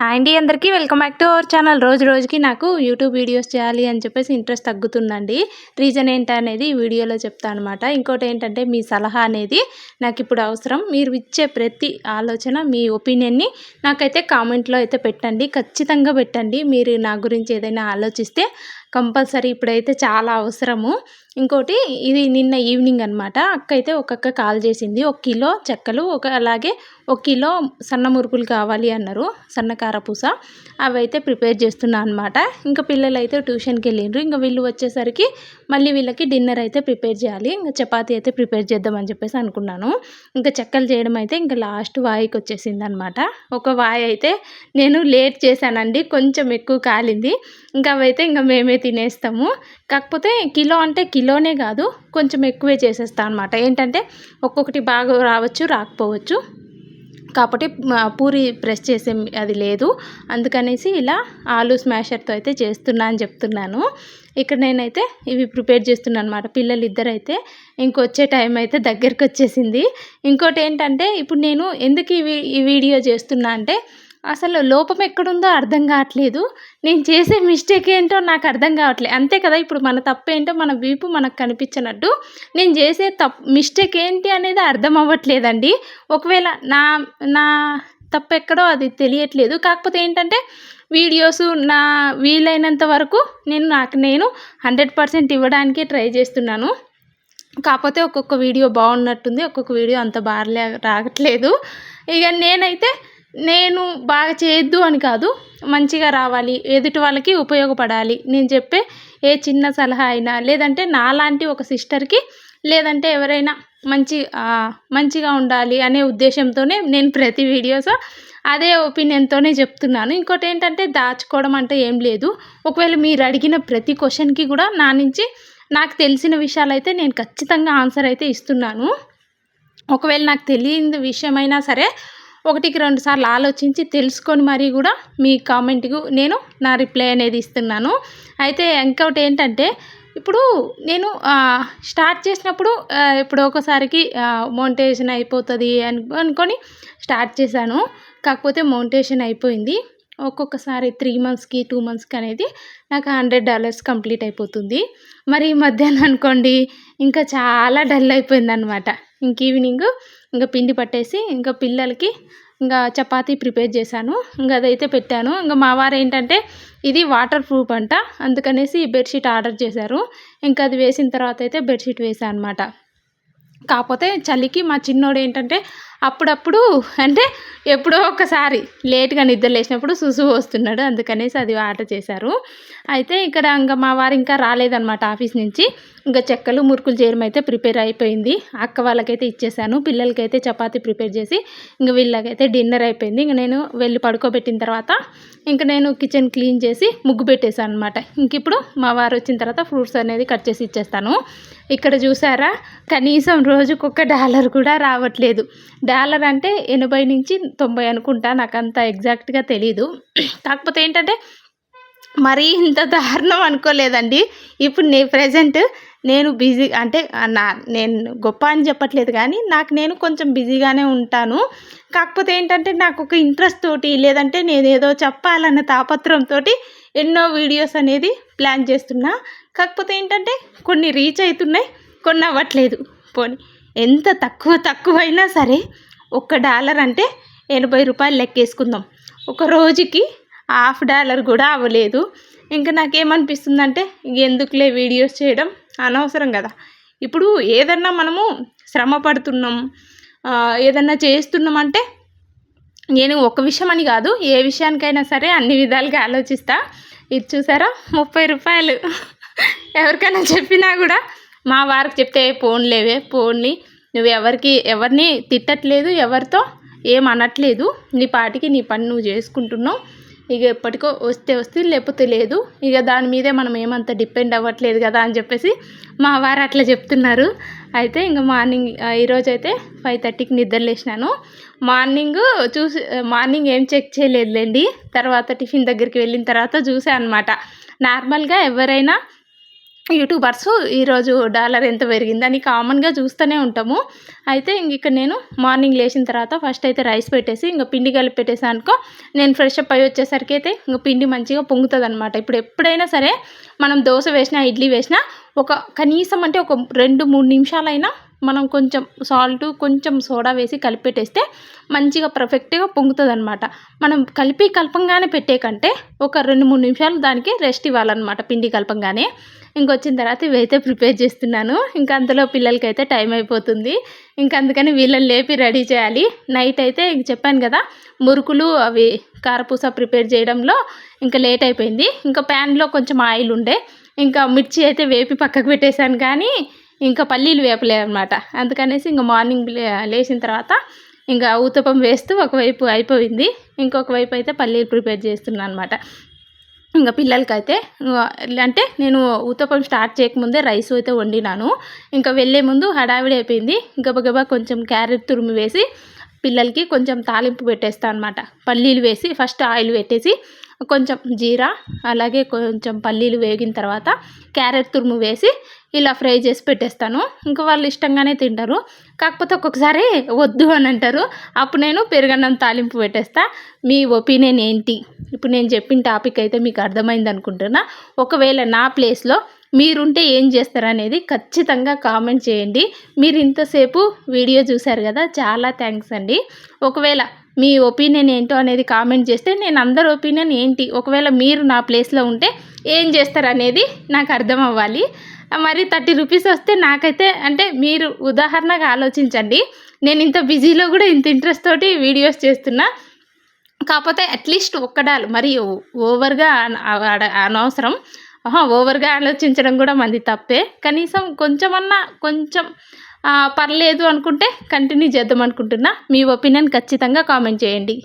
అండి అందరికీ welcome back to our channel. రోజు రోజుకి నాకు యూట్యూబ్ వీడియోస్ చేయాలి అని చెప్పేసి ఇంట్రెస్ట్ తగ్గుతుందండి. రీజన్ ఏంటనేది వీడియోలో చెప్తాను అనమాట ఇంకోటి ఏంటంటే మీ సలహా అనేది నాకు ఇప్పుడు అవసరం. మీరు ఇచ్చే ప్రతి ఆలోచన మీ ఒపీనియన్ని నాకైతే కామెంట్లో అయితే పెట్టండి. ఖచ్చితంగా పెట్టండి. మీరు నా గురించి ఏదైనా ఆలోచిస్తే కంపల్సరీ ఇప్పుడైతే చాలా అవసరము. ఇంకోటి ఇది నిన్న ఈవినింగ్ అనమాట అక్క అయితే ఒక్కొక్క కాల్ చేసింది. ఒక కిలో చెక్కలు ఒక అలాగే ఒక కిలో సన్న మురుకులు కావాలి అన్నారు. సన్న కారపూస. అవి అయితే ప్రిపేర్ చేస్తున్నా అనమాట ఇంకా పిల్లలు అయితే ట్యూషన్కి వెళ్ళిండ్రు ఇంకా వీళ్ళు వచ్చేసరికి మళ్ళీ వీళ్ళకి డిన్నర్ అయితే ప్రిపేర్ చేయాలి. ఇంకా చపాతీ అయితే ప్రిపేర్ చేద్దామని చెప్పేసి అనుకున్నాను. ఇంకా చెక్కలు చేయడం అయితే ఇంకా లాస్ట్ వాయికి వచ్చేసింది అనమాట ఒక వాయి అయితే నేను లేట్ చేశానండి. కొంచెం ఎక్కువ కాలింది. ఇంకా అవైతే ఇంకా మేమే తినేస్తాము. కాకపోతే కిలో అంటే కిలోనే కాదు కొంచెం ఎక్కువే చేసేస్తాను అనమాట ఏంటంటే ఒక్కొక్కటి బాగా రావచ్చు రాకపోవచ్చు. కాబట్టి పూరి ప్రెస్ చేసే అది లేదు. అందుకనేసి ఇలా ఆలు స్మాషర్తో అయితే చేస్తున్నా అని చెప్తున్నాను. ఇక్కడ నేనైతే ఇవి ప్రిపేర్ చేస్తున్నాను అనమాట పిల్లలు ఇద్దరైతే అయితే ఇంకొచ్చే టైం అయితే దగ్గరికి వచ్చేసింది ఇంకోటి ఏంటంటే ఇప్పుడు నేను ఎందుకు ఈ వీడియో చేస్తున్నా అంటే అసలు లోపం ఎక్కడుందో అర్థం కావట్లేదు. నేను చేసే మిస్టేక్ ఏంటో నాకు అర్థం కావట్లేదు. అంతే కదా ఇప్పుడు మన తప్పు ఏంటో మన వీపు మనకు కనిపించినట్టు. నేను చేసే తప్పు మిస్టేక్ ఏంటి అనేది అర్థం అవ్వట్లేదండి. ఒకవేళ నా నా తప్పు ఎక్కడో అది తెలియట్లేదు. కాకపోతే ఏంటంటే వీడియోస్ నా వీలైనంత వరకు నేను నాకు నేను హండ్రెడ్ పర్సెంట్ ఇవ్వడానికి ట్రై చేస్తున్నాను. కాకపోతే ఒక్కొక్క వీడియో బాగున్నట్టుంది ఒక్కొక్క వీడియో అంత బాగా రావట్లేదు. ఇక నేనైతే నేను బాగా చేయొద్దు అని కాదు మంచిగా రావాలి ఎదుటి వాళ్ళకి ఉపయోగపడాలి. నేను చెప్పే ఏ చిన్న సలహా అయినా లేదంటే నాలాంటి ఒక సిస్టర్కి లేదంటే ఎవరైనా మంచి మంచిగా ఉండాలి అనే ఉద్దేశంతోనే నేను ప్రతి వీడియోస్ అదే ఒపీనియన్తోనే చెప్తున్నాను. ఇంకోటి ఏంటంటే దాచుకోవడం అంటే ఏం లేదు. ఒకవేళ మీరు అడిగిన ప్రతి క్వశ్చన్కి కూడా నా నుంచి నాకు తెలిసిన విషయాలు అయితే నేను ఖచ్చితంగా ఆన్సర్ అయితే ఇస్తున్నాను. ఒకవేళ నాకు తెలియని విషయమైనా సరే ఒకటికి రెండు సార్లు ఆలోచించి తెలుసుకొని మరీ కూడా మీ కామెంట్కు నేను నా రిప్లై అనేది ఇస్తున్నాను. అయితే ఇంకొకటి ఏంటంటే ఇప్పుడు నేను స్టార్ట్ చేసినప్పుడు ఇప్పుడు ఒకసారికి మౌంటేషన్ అయిపోతుంది అని అనుకొని స్టార్ట్ చేశాను. కాకపోతే మౌంటేషన్ అయిపోయింది. ఒక్కొక్కసారి త్రీ మంత్స్కి టూ మంత్స్కి అనేది నాకు హండ్రెడ్ డాలర్స్ కంప్లీట్ అయిపోతుంది. మరి మధ్యాహ్నం అనుకోండి ఇంకా చాలా డల్ అయిపోయింది అనమాట ఇంక ఈవినింగ్ ఇంకా పిండి పట్టేసి ఇంకా పిల్లలకి ఇంకా చపాతీ ప్రిపేర్ చేశాను. ఇంకా అదైతే పెట్టాను. ఇంకా మా వారు ఏంటంటే ఇది వాటర్ ప్రూఫ్ అంట. అందుకనేసి బెడ్షీట్ ఆర్డర్ చేశారు. ఇంకా అది వేసిన తర్వాత అయితే బెడ్షీట్ వేసాను అనమాట కాకపోతే చలికి మా చిన్నోడు ఏంటంటే అప్పుడప్పుడు అంటే ఎప్పుడో ఒకసారి లేట్గా నిద్ర లేచినప్పుడు సుసు వస్తున్నాడు. అందుకనేసి అది ఆర్డర్ చేశారు. అయితే ఇక్కడ ఇంకా మా వారు ఇంకా రాలేదన్నమాట ఆఫీస్ నుంచి. ఇంకా చెక్కలు మురుకులు చేయడం అయితే ప్రిపేర్ అయిపోయింది. అక్క వాళ్ళకైతే ఇచ్చేసాను. పిల్లలకైతే చపాతీ ప్రిపేర్ చేసి ఇంక వీళ్ళకైతే డిన్నర్ అయిపోయింది. ఇంక నేను వెళ్ళి పడుకోబెట్టిన తర్వాత ఇంక నేను కిచెన్ క్లీన్ చేసి ముగ్గు పెట్టేశాను అనమాట ఇంక ఇప్పుడు మా వారు వచ్చిన తర్వాత ఫ్రూట్స్ అనేది కట్ చేసి ఇచ్చేస్తాను. ఇక్కడ చూసారా? కనీసం రోజుకొక డాలర్ కూడా రావట్లేదు. డాలర్ అంటే ఎనభై నుంచి తొంభై అనుకుంటా నాకు అంత ఎగ్జాక్ట్గా తెలీదు. కాకపోతే ఏంటంటే మరీ ఇంత దారుణం అనుకోలేదండి. ఇప్పుడు నే ప్రజెంట్ నేను బిజీ అంటే నా నేను గొప్ప అని చెప్పట్లేదు కానీ నాకు నేను కొంచెం బిజీగానే ఉంటాను. కాకపోతే ఏంటంటే నాకు ఒక ఇంట్రెస్ట్ తోటి లేదంటే నేను ఏదో చెప్పాలన్న తాపత్రంతో ఎన్నో వీడియోస్ అనేది ప్లాన్ చేస్తున్నా. కాకపోతే ఏంటంటే కొన్ని రీచ్ అవుతున్నాయి కొన్ని అవ్వట్లేదు పోనీ ఎంత తక్కువ తక్కువైనా సరే ఒక్క డాలర్ అంటే ఎనభై రూపాయలు లెక్కేసుకుందాం. ఒక రోజుకి హాఫ్ డాలర్ కూడా అవ్వలేదు. ఇంకా నాకేమనిపిస్తుందంటే ఎందుకులే వీడియోస్ చేయడం అనవసరం కదా. ఇప్పుడు ఏదన్నా మనము శ్రమ పడుతున్నాం ఏదన్నా చేస్తున్నాం అంటే నేను ఒక విషయం అని కాదు ఏ విషయానికైనా సరే అన్ని విధాలుగా ఆలోచిస్తా. ఇది చూసారా? ముప్పై రూపాయలు. ఎవరికైనా చెప్పినా కూడా మా వారికి చెప్తే ఫోన్ లేవే ఫోన్ని నువ్వు ఎవరికి ఎవరిని తిట్టట్లేదు ఎవరితో ఏం అనట్లేదు. నీ పాటికి నీ పని నువ్వు చేసుకుంటున్నావు. ఇక ఎప్పటికో వస్తే వస్తే లేకపోతే లేదు. ఇక దాని మీదే మనం ఏమంత డిపెండ్ అవ్వట్లేదు కదా అని చెప్పేసి మా వారు అట్లా చెప్తున్నారు. అయితే ఇంకా మార్నింగ్ ఈరోజు అయితే ఫైవ్ థర్టీకి నిద్ర లేచినాను. మార్నింగ్ చూసి మార్నింగ్ ఏం చెక్ చేయలేదులేండి. తర్వాత టిఫిన్ దగ్గరికి వెళ్ళిన తర్వాత చూసాను అనమాట నార్మల్గా ఎవరైనా యూట్యూబర్స్ ఈరోజు డాలర్ ఎంత పెరిగిందని కామన్గా చూస్తూనే ఉంటాము. అయితే ఇంక ఇక్కడ నేను మార్నింగ్ లేచిన తర్వాత ఫస్ట్ అయితే రైస్ పెట్టేసి ఇంకా పిండి కలిపి అనుకో నేను ఫ్రెష్ అప్ అయ్యి వచ్చేసరికి అయితే ఇంకా పిండి మంచిగా పొంగుతుంది అనమాట ఇప్పుడు ఎప్పుడైనా సరే మనం దోశ వేసినా ఇడ్లీ వేసినా ఒక కనీసం అంటే ఒక రెండు మూడు నిమిషాలైనా మనం కొంచెం సాల్ట్ కొంచెం సోడా వేసి కలిపెట్టేస్తే మంచిగా పర్ఫెక్ట్గా పొంగుతుంది అనమాట మనం కలిపి కలపంగానే పెట్టే కంటే ఒక రెండు మూడు నిమిషాలు దానికి రెస్ట్ ఇవ్వాలన్నమాట పిండి కలపంగానే. ఇంకొచ్చిన తర్వాత ఇవైతే ప్రిపేర్ చేస్తున్నాను. ఇంకా అంతలో పిల్లలకైతే టైం అయిపోతుంది. ఇంకా అందుకని వీళ్ళని లేపి రెడీ చేయాలి. నైట్ అయితే ఇంక చెప్పాను కదా మురుకులు అవి కారపూస ప్రిపేర్ చేయడంలో ఇంకా లేట్ అయిపోయింది. ఇంకా ప్యాన్లో కొంచెం ఆయిల్ ఉండే. ఇంకా మిర్చి అయితే వేపి పక్కకు పెట్టేశాను కానీ ఇంకా పల్లీలు వేపలే అనమాట అందుకనేసి ఇంకా మార్నింగ్ లేచిన తర్వాత ఇంకా ఊతపం వేస్తూ ఒకవైపు అయిపోయింది. ఇంకొక వైపు అయితే పల్లీలు ప్రిపేర్ చేస్తున్నాను అనమాట ఇంకా పిల్లలకైతే అంటే నేను ఊతపం స్టార్ట్ చేయకముందే రైస్ అయితే వండినాను. ఇంకా వెళ్ళే ముందు హడావిడి అయిపోయింది. గబగబా కొంచెం క్యారెట్ తురుము వేసి పిల్లలకి కొంచెం తాలింపు పెట్టేస్తాను అనమాట పల్లీలు వేసి ఫస్ట్ ఆయిల్ పెట్టేసి కొంచెం జీరా అలాగే కొంచెం పల్లీలు వేగిన తర్వాత క్యారెట్ తురుము వేసి ఇలా ఫ్రై చేసి పెట్టేస్తాను. ఇంకా వాళ్ళు ఇష్టంగానే తింటారు. కాకపోతే ఒక్కొక్కసారి వద్దు అని అంటారు. అప్పుడు నేను పెరుగన్నం తాలింపు పెట్టేస్తా. మీ ఒపీనియన్ ఏంటి? ఇప్పుడు నేను చెప్పిన టాపిక్ అయితే మీకు అర్థమైంది అనుకుంటున్నా. ఒకవేళ నా ప్లేస్లో మీరుంటే ఏం చేస్తారనేది ఖచ్చితంగా కామెంట్ చేయండి. మీరు ఇంతసేపు వీడియో చూశారు కదా చాలా థ్యాంక్స్ అండి. ఒకవేళ మీ ఒపీనియన్ ఏంటో అనేది కామెంట్ చేస్తే నేను అందరి ఒపీనియన్ ఏంటి? ఒకవేళ మీరు నా ప్లేస్లో ఉంటే ఏం చేస్తారనేది నాకు అర్థం అవ్వాలి. మరి థర్టీ రూపీస్ వస్తే నాకైతే అంటే మీరు ఉదాహరణగా ఆలోచించండి. నేను ఇంత బిజీలో కూడా ఇంత ఇంట్రెస్ట్ తోటి వీడియోస్ చేస్తున్నా. కాకపోతే అట్లీస్ట్ ఒక్కడాలు మరి ఓవర్గా అనవసరం. ఓవర్గా ఆలోచించడం కూడా మంది తప్పే. కనీసం కొంచెమన్నా కొంచెం పర్లేదు అనుకుంటే కంటిన్యూ చేద్దాం అనుకుంటున్నా. మీ ఒపీనియన్ ఖచ్చితంగా కామెంట్ చేయండి.